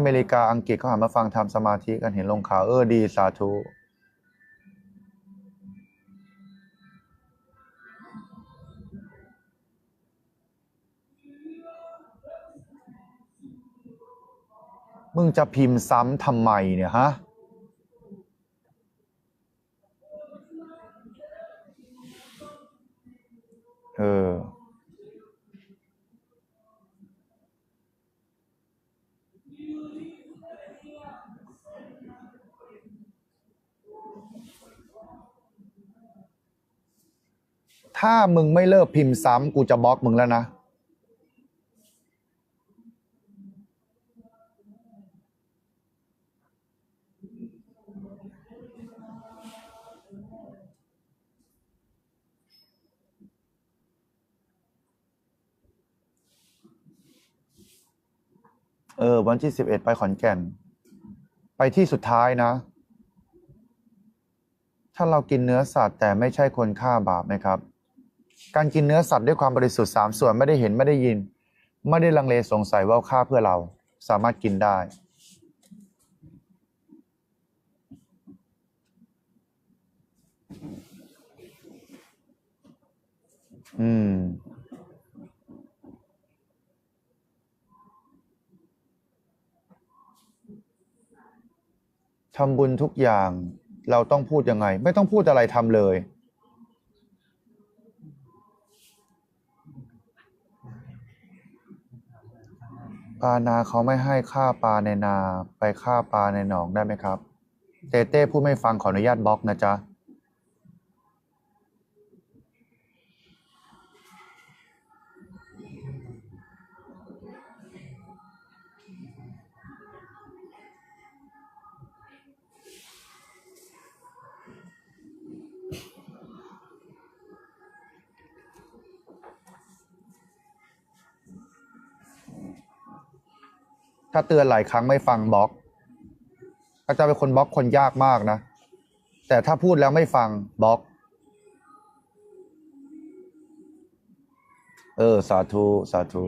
อเมริกาอังกฤษเขาหันมาฟังทำสมาธิกันเห็นลงข่าวเออดีสาธุมึงจะพิมพ์ซ้ำทำไมเนี่ยฮะ เออ ถ้ามึงไม่เลิกพิมพ์ซ้ำกูจะบล็อกมึงแล้วนะ เออ วันที่สิบเอ็ดไปขอนแก่น ไปที่สุดท้ายนะ ถ้าเรากินเนื้อสัตว์แต่ไม่ใช่คนฆ่าบาปไหมครับ การกินเนื้อสัตว์ด้วยความบริสุทธิ์สามส่วนไม่ได้เห็นไม่ได้ยิน ไม่ได้ลังเลสงสัยว่าฆ่าเพื่อเราสามารถกินได้ อืม ทำบุญทุกอย่าง เราต้องพูดยังไง ไม่ต้องพูดอะไรทำเลย ปลานาเขาไม่ให้ฆ่าปลาในนา ไปฆ่าปลาในหนองได้ไหมครับ เต้เต้พูดไม่ฟังขออนุญาตบล็อกนะจ๊ะ ถ้าเตือนหลายครั้งไม่ฟังบล็อกอาจารย์เป็นคนบล็อกคนยากมากนะ แต่ถ้าพูดแล้วไม่ฟังบล็อก เออ สาธุ สาธุ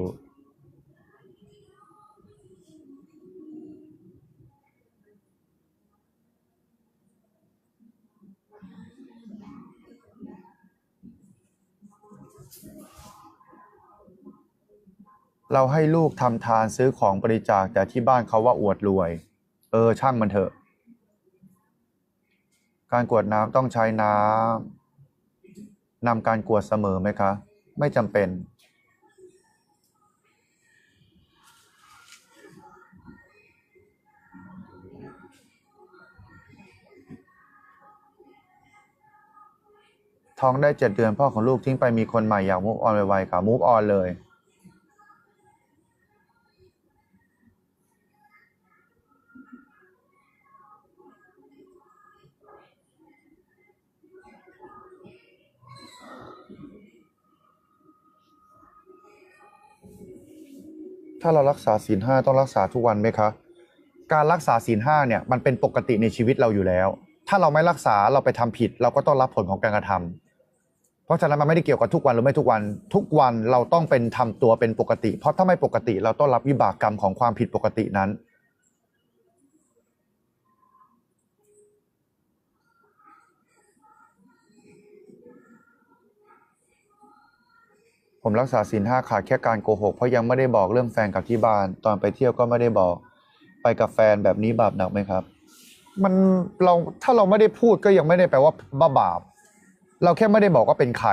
เราให้ลูกทำทานซื้อของบริจาคแต่ที่บ้านเขาว่าอวดรวย เออช่างมันเถอะ การกรวดน้ำต้องใช้น้ำนำการกรวดเสมอไหมคะ ไม่จำเป็น ท้องได้เจ็ดเดือนพ่อของลูกทิ้งไปมีคนใหม่อยากมูฟออนไวๆค่ะมูฟออนเลย ถ้าเรารักษาศีลห้าต้องรักษาทุกวันไหมคะ การรักษาศีลห้าเนี่ยมันเป็นปกติในชีวิตเราอยู่แล้ว ถ้าเราไม่รักษาเราไปทำผิด เราก็ต้องรับผลของการกระทำเพราะฉะนั้นมันไม่ได้เกี่ยวกับทุกวันหรือไม่ทุกวัน ทุกวันเราต้องเป็นทำตัวเป็นปกติ เพราะถ้าไม่ปกติเราต้องรับวิบากกรรมของความผิดปกตินั้น ผมรักษาศีลห้าขาดแค่การโกหกเพราะยังไม่ได้บอกเรื่องแฟนกับที่บ้าน ตอนไปเที่ยวก็ไม่ได้บอก ไปกับแฟนแบบนี้บาปหนักไหมครับ มันเราถ้าเราไม่ได้พูดก็ยังไม่ได้แปลว่าบ้าบาป เราแค่ไม่ได้บอกว่าเป็นใคร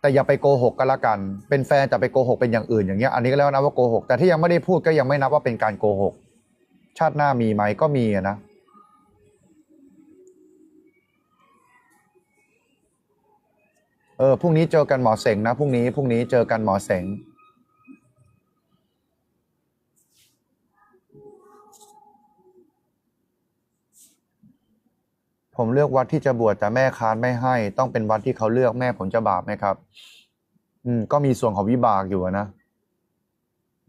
แต่อย่าไปโกหกกันละกัน เป็นแฟนจะไปโกหกเป็นอย่างอื่นอย่างเงี้ย อันนี้ก็แล้วนะว่าโกหก แต่ที่ยังไม่ได้พูดก็ยังไม่นับว่าเป็นการโกหก ชาติหน้ามีไหมก็มีนะ เออพรุ่งนี้เจอกันหมอเสงนะพรุ่งนี้พรุ่งนี้เจอกันหมอเสงผมเลือกวัดที่จะบวชแต่แม่ค้านไม่ให้ ต้องเป็นวัดที่เขาเลือกแม่ผมจะบาปไหมครับ อืม ก็มีส่วนของวิบากอยู่นะ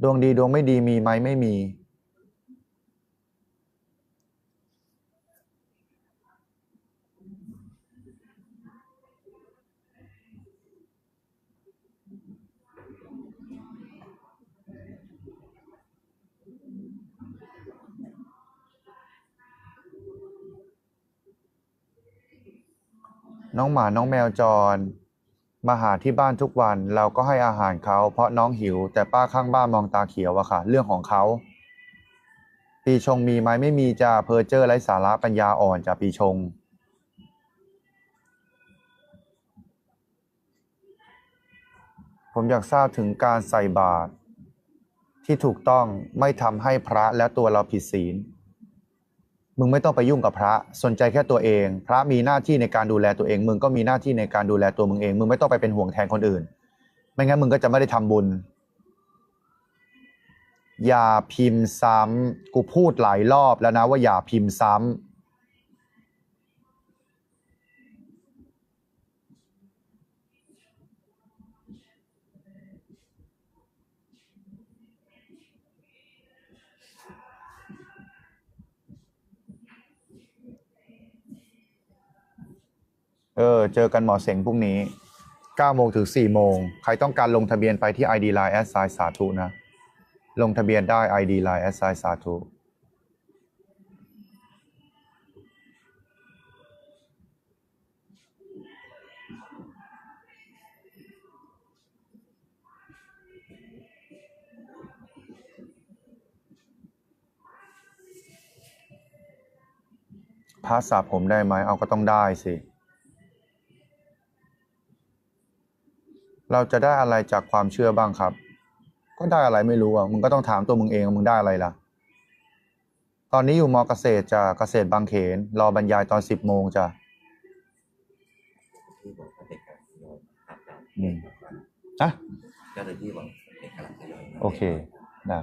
ดวงดีดวงไม่ดีมีไหมไม่มี น้องหมาน้องแมวจร มาหาที่บ้านทุกวันเราก็ให้อาหารเขาเพราะน้องหิว แต่ป้าข้างบ้านมองตาเขียวอะค่ะ เรื่องของเขา ปีชงมีไหมไม่มีจ้าเพอเจอร์ไร้สาระปัญญาอ่อนจ้าปีชงผมอยากทราบถึงการใส่บาตรที่ถูกต้องไม่ทำให้พระและตัวเราผิดศีล มึงไม่ต้องไปยุ่งกับพระ สนใจแค่ตัวเอง พระมีหน้าที่ในการดูแลตัวเอง มึงก็มีหน้าที่ในการดูแลตัวมึงเอง มึงไม่ต้องไปเป็นห่วงแทนคนอื่น ไม่งั้นมึงก็จะไม่ได้ทำบุญ อย่าพิมพ์ซ้ำกูพูดหลายรอบแล้วนะว่าอย่าพิมพ์ซ้ำ เออ เจอกันหมอเสงพรุ่งนี้9โมงถึง4โมง ใครต้องการลงทะเบียนไปที่ ID Line แอดไซสาธุนะ ลงทะเบียนได้ ID Line แอดไซสาธุพาสสระผมได้ไหม เอาก็ต้องได้สิ เราจะได้อะไรจากความเชื่อบ้างครับ ก็ได้อะไรไม่รู้อะมึงก็ต้องถามตัวมึงเองว่ามึงได้อะไรล่ะ ตอนนี้อยู่มอเกษตรจะเกษตรบางเขน รอบรรยายตอนสิบโมงจ้ะที่บอกว่าเด็กกำลังทยอยอาบน้อืมอะำเจ้าหน้าที่บอกเด็กกำลังทยอยโอเคได้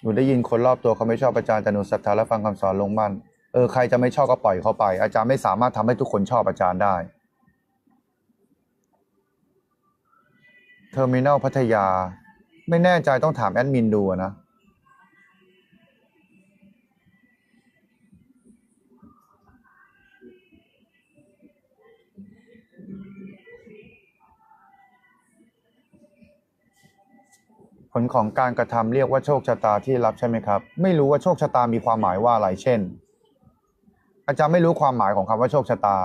หนูได้ยินคนรอบตัวเขาไม่ชอบอาจารย์แต่หนูศรัทธาและฟังคำสอนลงมั่นเออใครจะไม่ชอบก็ปล่อยเขาไป อาจารย์ไม่สามารถทำให้ทุกคนชอบอาจารย์ได้เทอร์มินอลพัทยา ไม่แน่ใจต้องถามแอดมินดูนะ ลของการกระทำเรียกว่าโชคชะตาที่รับใช่ไหมครับ ไม่รู้ว่าโชคชะตามีความหมายว่าอะไรเช่น อาจารย์ไม่รู้ความหมายของคำว่าโชคชะตา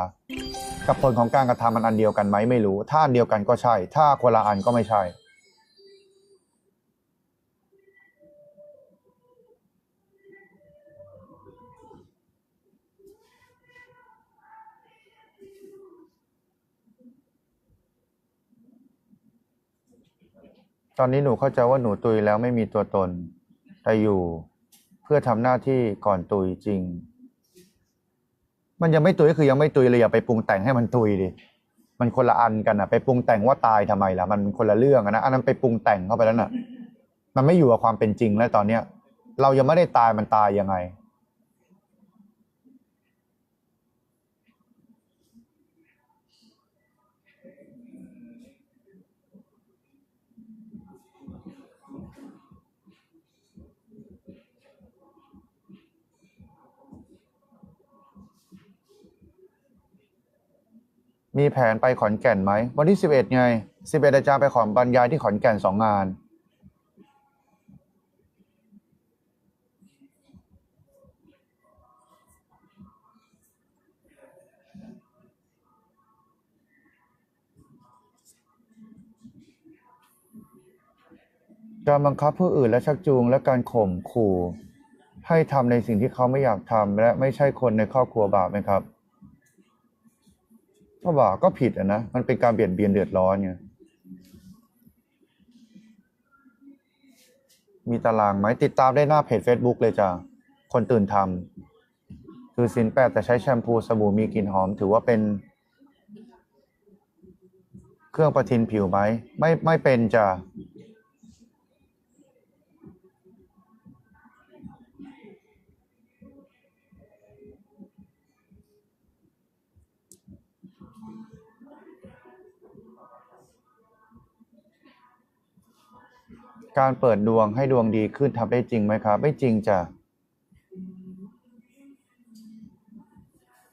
กับผลของการกระทามันอันเดียวกันไหมไม่รู้ ถ้าอันเดียวกันก็ใช่ ถ้าคนละอันก็ไม่ใช่ ตอนนี้หนูเข้าใจว่าหนูตุยแล้วไม่มีตัวตน แต่อยู่เพื่อทำหน้าที่ก่อนตุยจริง มันยังไม่ตุยก็คือยังไม่ตุยเลยอย่าไปปรุงแต่งให้มันตุยดิมันคนละอันกันอะไปปรุงแต่งว่าตายทำไมล่ะ มันคนละเรื่องนะอันนั้นไปปรุงแต่งเข้าไปแล้วน่ะ มันไม่อยู่กับความเป็นจริงแล้วตอนเนี้ย เรายังไม่ได้ตายมันตายยังไง มีแผนไปขอนแก่นไหม วันที่สิบเอ็ดไงสิบเอ็ดอาจารย์ไปขอนบรรยายที่ขอนแก่นสองงาน การบังคับผู้อื่นและชักจูงและการข่มขู่ ให้ทำในสิ่งที่เขาไม่อยากทำและไม่ใช่คนในครอบครัวบาปไหมครับ ก็บาก็ผิดอะนะ มันเป็นการเบียดเบียนเดือดร้อนไงมีตารางไหมติดตามได้หน้าเพจ Facebook เลยจ้ะคนตื่นทำคือสินแปดแต่ใช้แชมพูสบู่มีกลิ่นหอม ถือว่าเป็น เครื่องประทินผิวไหมไม่ไม่เป็นจ้ะ การเปิดดวงให้ดวงดีขึ้นทำได้จริงไหมครับ ไม่จริงจ้ะ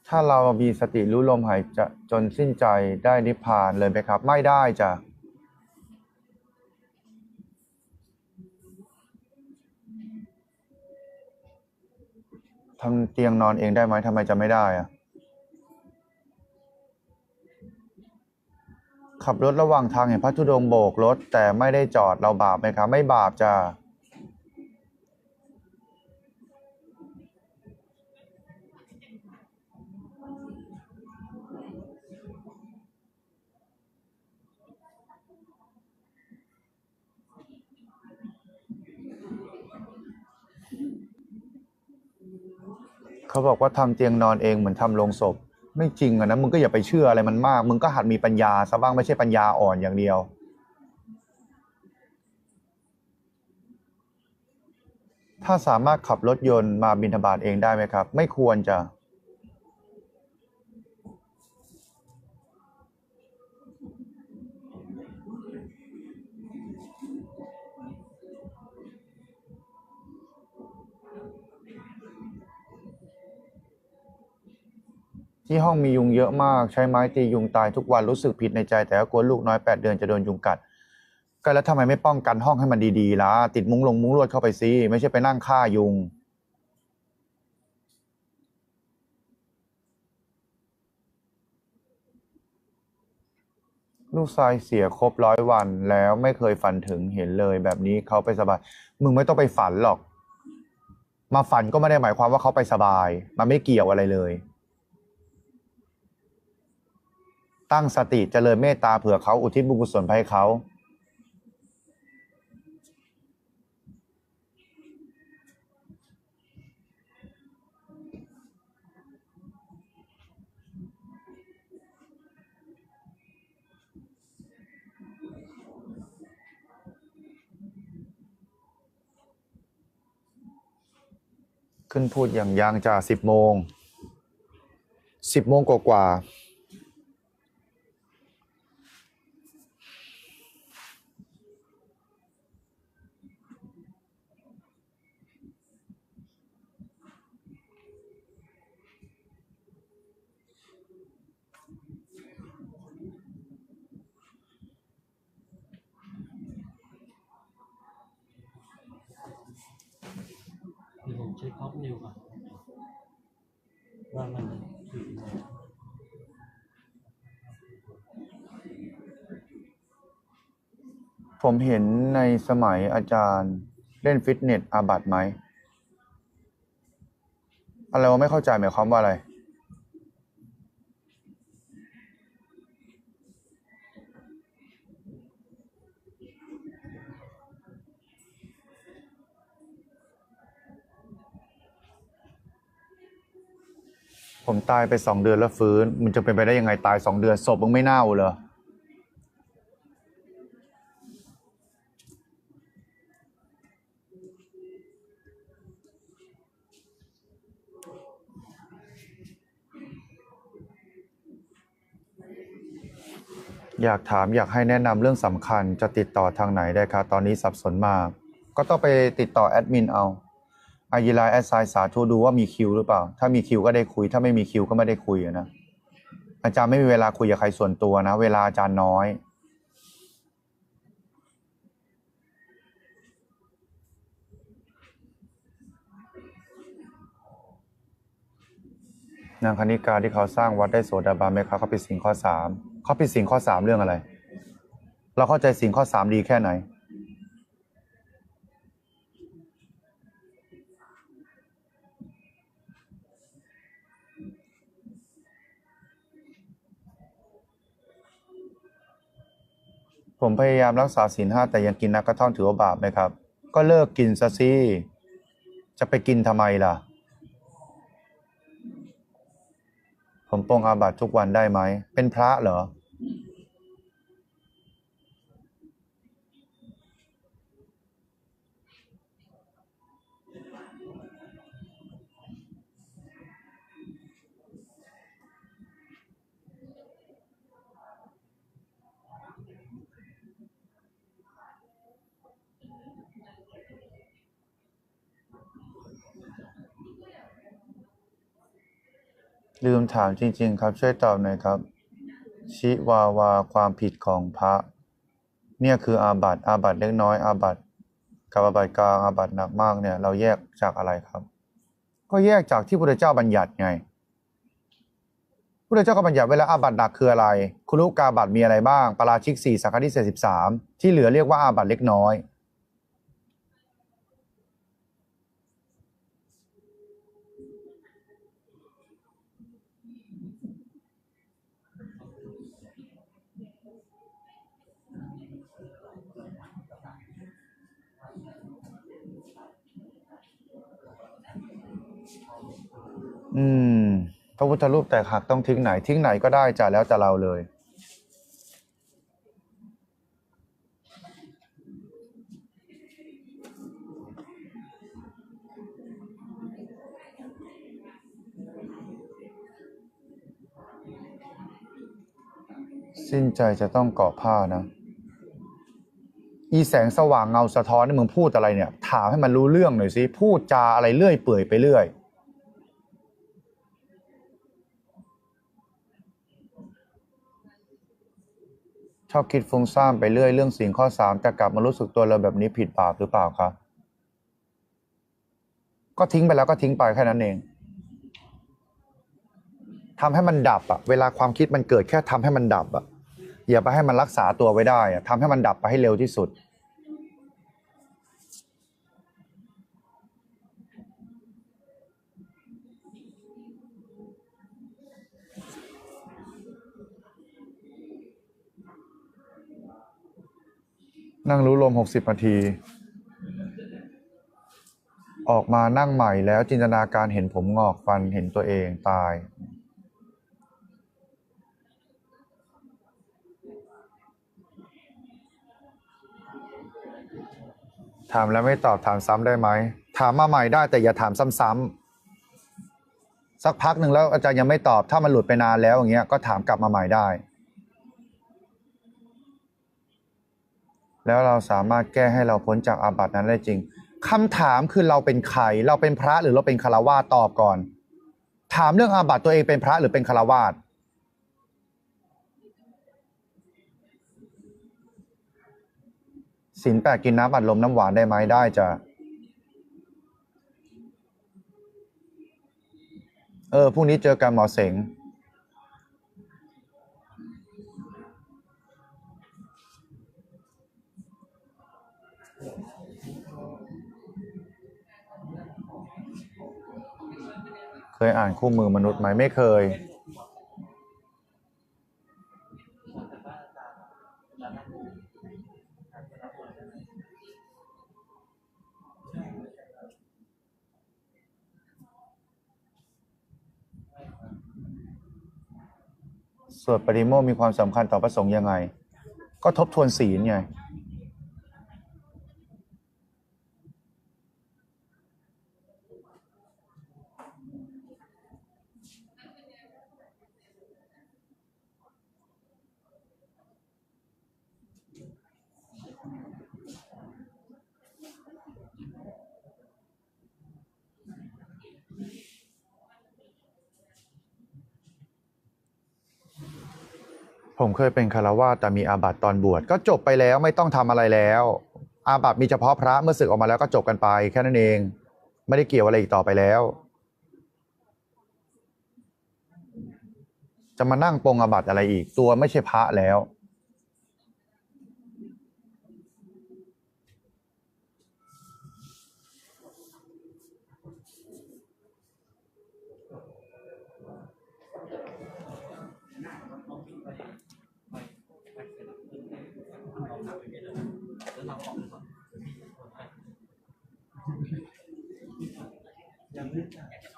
ถ้าเรามีสติรู้ลมหายใจจนสิ้นใจได้นิพพานเลยไหมครับ ไม่ได้จ้ะทำเตียงนอนเองได้ไหมทำไมจะไม่ได้อะ ขับรถระหว่างทางเห็นพระธุดงโบกรถ แต่ไม่ได้จอดเราบาปไหมครับ ไม่บาปจ้าเขาบอกว่าทำเตียงนอนเองเหมือนทำโรงศพ ไม่จริงอะนะมึงก็อย่าไปเชื่ออะไรมันมาก มึงก็หัดมีปัญญาซะบ้างไม่ใช่ปัญญาอ่อนอย่างเดียว ถ้าสามารถขับรถยนต์มาบินทบาทเองได้ไหมครับ ไม่ควรจะ ที่ห้องมียุงเยอะมากใช้ไม้ตียุงตายทุกวันรู้สึกผิดในใจ แต่ก็กลัวลูกน้อยแปดเดือนจะโดนยุงกัด ก็แล้วทำไมไม่ป้องกันห้องให้มันดีๆล่ะติดมุ้งลงมุ้งลวดเข้าไปสิไม่ใช่ไปนั่งฆ่ายุงลูกชายเสียครบร้อยวันแล้วไม่เคยฝันถึงเห็นเลย แบบนี้เขาไปสบาย มึงไม่ต้องไปฝันหรอก มาฝันก็ไม่ได้หมายความว่าเขาไปสบาย มันไม่เกี่ยวอะไรเลย ตั้งสติเจริญเมตตาเผื่อเขาอุทิศบุญกุศลให้เขา ขึ้นพูดอย่างยางจ่าสิบโมงสิบโมงกว่าๆ เดี๋ยวผมเช็คข้ อมูลก่อนว่ามันถึงไหนผมเห็นในสมัยอาจารย์เล่นฟิตเนสอาบัตไหม อะไรวะไม่เข้าใจหมายความว่าอะไร ผมตายไปสองเดือนแล้วฟื้น มันจะเป็นไปได้ยังไงตายสองเดือนศพมึงไม่เน่าเหรออยากถามอยากให้แนะนำเรื่องสำคัญจะติดต่อทางไหนได้ครับตอนนี้สับสนมาก ก็ต้องไปติดต่อแอดมินเอา อายีไลแอดไซสาธุดูว่ามีคิวหรือเปล่า ถ้ามีคิวก็ได้คุย ถ้าไม่มีคิวก็ไม่ได้คุยนะ อาจารย์ไม่มีเวลาคุยกับใครส่วนตัวนะ เวลาอาจารย์น้อยนางคณิกาที่เขาสร้างวัดได้โสดาบันไหมครับเขาผิดสิ่งข้อสามเขาผิดสิ่งข้อสามเรื่องอะไร เราเข้าใจสิ่งข้อสามดีแค่ไหน ผมพยายามรักษาศีลห้าแต่ยังกินนักกระท่อนถือว่าบาปไหมครับ ก็เลิกกินซะสิจะไปกินทำไมล่ะ ผมปรงอาบัติทุกวันได้ไหม เป็นพระเหรอ ลืมถามจริง ๆ ครับ ช่วยตอบหน่อยครับ ชิวาวาความผิดของพระ เนี่ยคืออาบัติอาบัติเล็กน้อยอาบัติกับอาบัติกลางอาบัติหนักมากเนี่ย เราแยกจากอะไรครับ ก็แยกจากที่พระเจ้าบัญญัติไงพระเจ้าก็บัญญัติไว้แล้วอาบัติหนักคืออะไร คุรุกาบัติมีอะไรบ้างปราชิกสี่สังฆทิเศษสิบสามที่เหลือเรียกว่าอาบัติเล็กน้อย อืมพระพุทธรูปแตกหักต้องทิ้งไหน ทิ้งไหนก็ได้จ้ะแล้วแต่เราเลยสิ้นใจจะต้องเกาะผ้านะ อีแสงสว่างเงาสะท้อนนี่มึงพูดอะไรเนี่ย ถามให้มันรู้เรื่องหน่อยสิ พูดจาอะไรเลื่อยเปื่อยไปเรื่อย ชอบคิดฟุ้งซ่านไปเรื่อยเรื่องสิ่งข้อสามแต่กลับมารู้สึกตัวเราแบบนี้ผิดบาปหรือเปล่าคะก็ทิ้งไปแล้วก็ทิ้งไปแค่นั้นเองทำให้มันดับอะเวลาความคิดมันเกิดแค่ทำให้มันดับอะอย่าไปให้มันรักษาตัวไว้ได้อะทำให้มันดับไปให้เร็วที่สุด นั่งรู้ลมหกสิบนาที ออกมานั่งใหม่แล้วจินตนาการเห็นผมงอกฟันเห็นตัวเองตาย ถามแล้วไม่ตอบถามซ้ำได้ไหม ถามมาใหม่ได้แต่อย่าถามซ้ำๆสักพักหนึ่งแล้วอาจารย์ยังไม่ตอบถ้ามันหลุดไปนานแล้วอย่างเงี้ยก็ถามกลับมาใหม่ได้ แล้วเราสามารถแก้ให้เราพ้นจากอาบัตินั้นได้จริงคำถามคือเราเป็นใคร เราเป็นพระหรือเราเป็นคารวาสตอบก่อน ถามเรื่องอาบัติตัวเองเป็นพระหรือเป็นคารวาสสินแปดกินน้ำอัดลมน้ำหวานได้ไหมได้จะเออพรุ่งนี้เจอกันหมอเสง ยอ่านคู่มือมนุษย์ไหมไม่เคย สวดปริโมกมีความสำคัญต่อพระสงฆ์ยังไง ก็ทบทวนศีลไง ผมเคยเป็นคารวาสแต่มีอาบัติตอนบวชก็จบไปแล้วไม่ต้องทำอะไรแล้ว อาบัติมีเฉพาะพระเมื่อศึกออกมาแล้วก็จบกันไป แค่นั้นเอง ไม่ได้เกี่ยวอะไรอีกต่อไปแล้ว จะมานั่งปรงอาบัติอะไรอีกตัวไม่ใช่พระแล้ว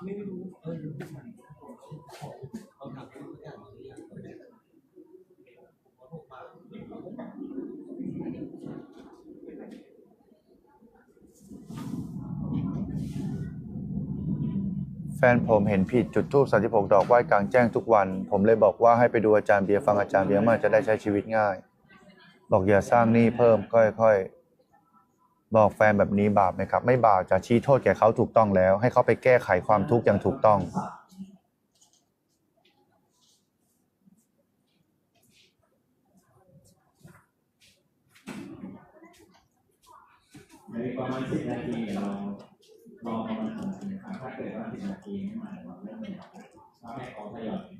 ไม่รู้เออมันเขาทำทุกอย่างเรียบร้อยเขาถูกปากแฟนผมเห็นผิดจุดทูบ36ดอกไหว้กลางแจ้งทุกวัน ผมเลยบอกว่าให้ไปดูอาจารย์เบียร์ฟังอาจารย์เบียร์มันจะได้ใช้ชีวิตง่าย บอกอย่าสร้างหนี้เพิ่มค่อยๆ บอกแฟนแบบนี้บาปไหมครับ ไม่บาปจะชี้โทษแก่เขาถูกต้องแล้ว ให้เขาไปแก้ไขความทุกข์อย่างถูกต้อง ในประมาณสิบนาทีเรารอประมาณหกนาทีถ้าเกิดว่าสิบนาทีไม่มาเราเริ่มไม่เอาถ้าให้เขาทยอย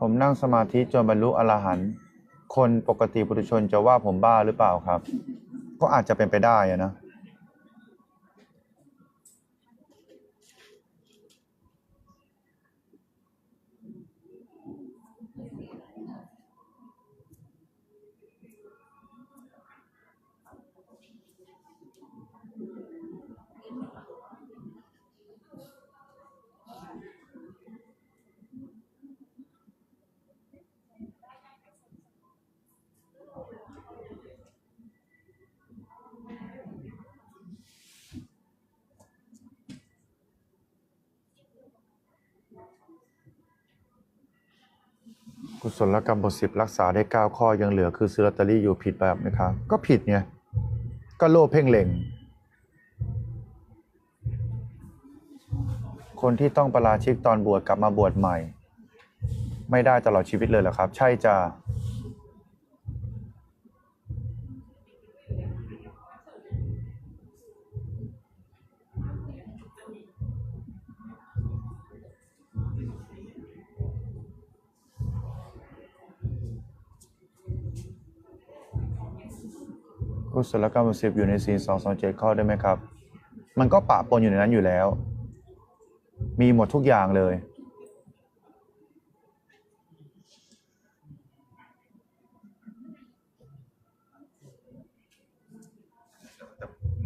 ผมนั่งสมาธิจนบรรลุอรหันต์คนปกติปุถุชนจะว่าผมบ้าหรือเปล่าครับ ก็อาจจะเป็นไปได้อะนะ กุศลกรรมบทสิบรักษาได้เก้าข้อยังเหลือคือซื้อลอตเตอรี่อยู่ผิดแบบไหมครับ ก็ผิดไงก็โลภเพ่งเล็ง คนที่ต้องประราชิกตอนบวชกลับมาบวชใหม่ ไม่ได้ตลอดชีวิตเลยเหรอครับ ใช่จ้า กุศลกรรมบทสิบอยู่ในศีลสองสองเจ็ดข้อได้ไหมครับ มันก็ปะปนอยู่ในนั้นอยู่แล้ว มีหมดทุกอย่างเลย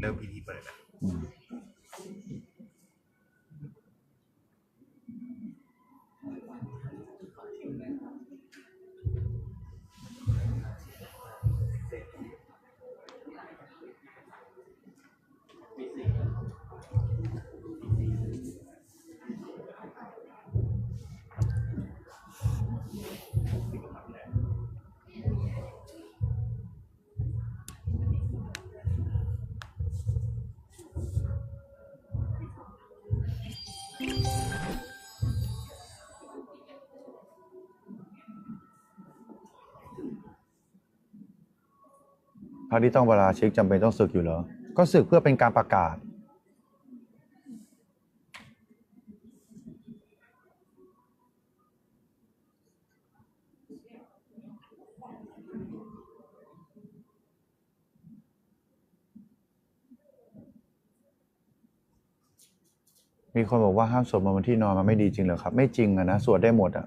เริ่มพิธีเปิดนะ พระที่ต้องประราชิกจำเป็นต้องศึกอยู่เหรอ ก็ศึกเพื่อเป็นการประกาศ มีคนบอกว่าห้ามสวดมนต์บนที่นอนมันไม่ดีจริงเหรอครับ ไม่จริงอะนะ สวดได้หมดอะ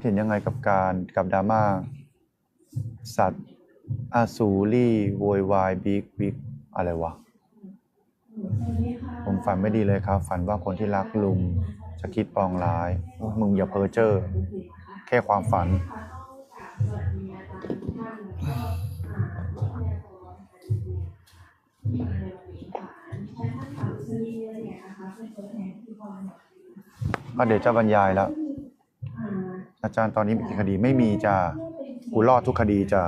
ดเห็นยังไงกับการกับดราม่าสัตว์อาซูรี่โวยวายบิ๊กบิ๊กอะไรวะ ผมฝันไม่ดีเลยครับ ฝันว่าคนที่รักลุงจะคิดปองร้าย มึงอย่าเพ้อเจ้อแค่ความฝัน ก็เดี๋ยวจะบรรยายแล้ว อาจารย์ตอนนี้มีกี่คดีไม่มีจะกูรอดทุกคดีจะ